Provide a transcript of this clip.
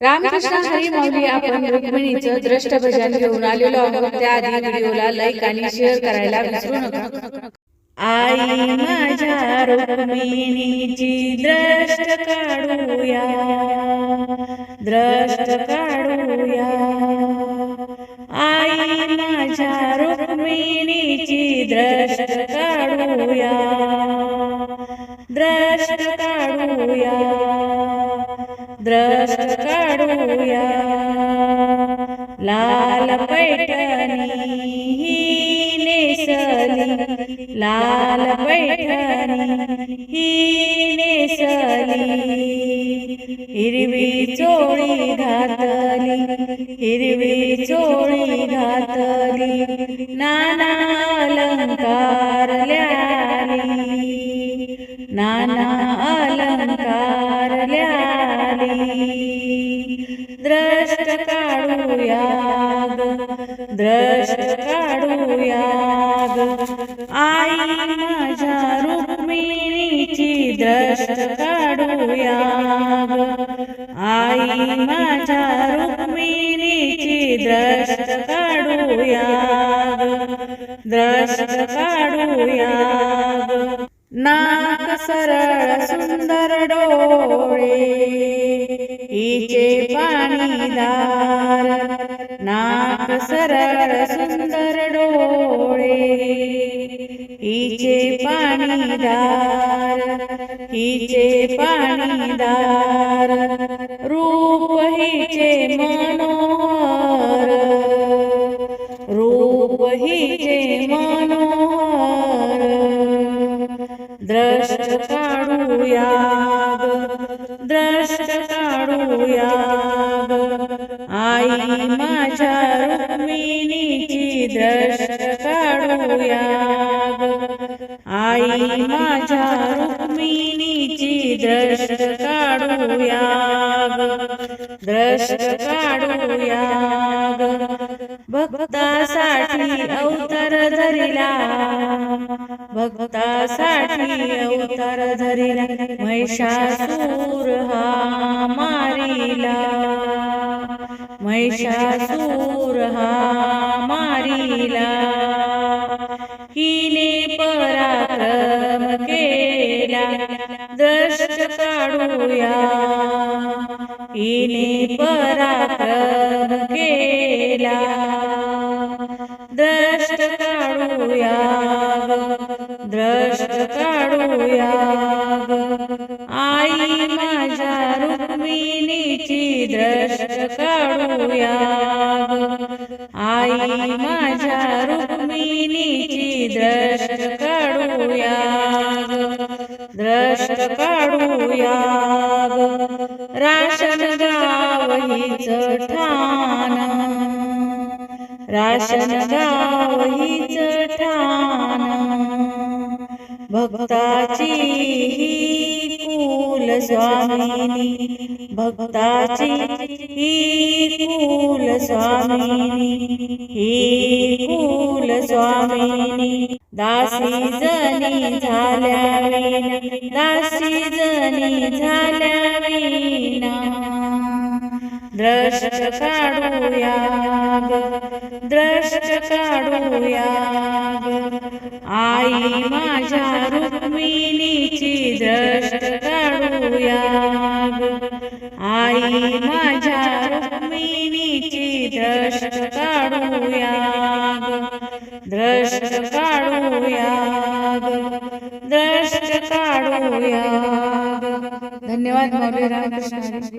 रामकृष्ण हरी माऊली आपण रुक्मिणीचं द्रष्ट भजन घेऊन आलेलो आहोत. त्याआधी व्हिडिओला लाईक आणि शेअर करायला विसरू नका. आई माझ्या रुक्मिणीची द्रष्ट काढूया. द्रष्ट काढूया. आई माझ्या रुक्मिणीची द्रष्ट काढूया. द्रष्ट દ્રષ્ટ કાઢુયા લાલ પૈઠની નેસલી લાલ પૈઠની હી નેસલી હિરવી ચોળી ઘાતલી હિરવી ચોળી ઘાતલી નાના અલંકાર લ્યાલી नाना अलंकार द्रष्ट काढूया द्रष्ट काढूया आई माझ्या रुक्मिणीची द्रष्ट काढूया आई माझ्या रुक्मिणीची द्रष्ट काढूया द्रष्ट काढूया डोळे हिचे पाणीदार नाक सरळ सुंदर डोळे हिचे पाणीदार हिचे पाणीदार. जाऊया आई माझ्या रुक्मिणीची द्रष्ट काढूया. आई माझ्या रुक्मिणीची द्रष्ट काढूया. कष्ट काढूया भक्तासाठी अवतार धरिला. भक्तासाठी अवतार धरिला. महिषासूर हा मारिला. महिषासूर हा मारिला. हिने पराक्रम केला. दश काढूया. तिने पराक्रम केला. द्रष्ट काढूया द्रष्ट काढूया आई माझ्या रुक्मिणीची द्रष्ट काढूया आई माझ्या रुक्मिणीची द्रष्ट काढूया द्रष्ट काढूया राष्ट्र राशन गाव ठाण. राशन गाव हीच ठाण. भक्ताची ही कुल स्वामिनी. भक्ताची ही कुल स्वामिनी. ही कुल स्वामिनी. दासी जनी झाल्या दासी जनी झाल्या द्रष्ट काढूया द्रष्ट काढूया आई माझ्या रुक्मिणीची द्रष्ट काढूया आई माझ्या रुक्मिणीची द्रष्ट काढूया द्रष्ट काढूया द्रष्ट काढूया धन्यवाद मौली रामकृष्ण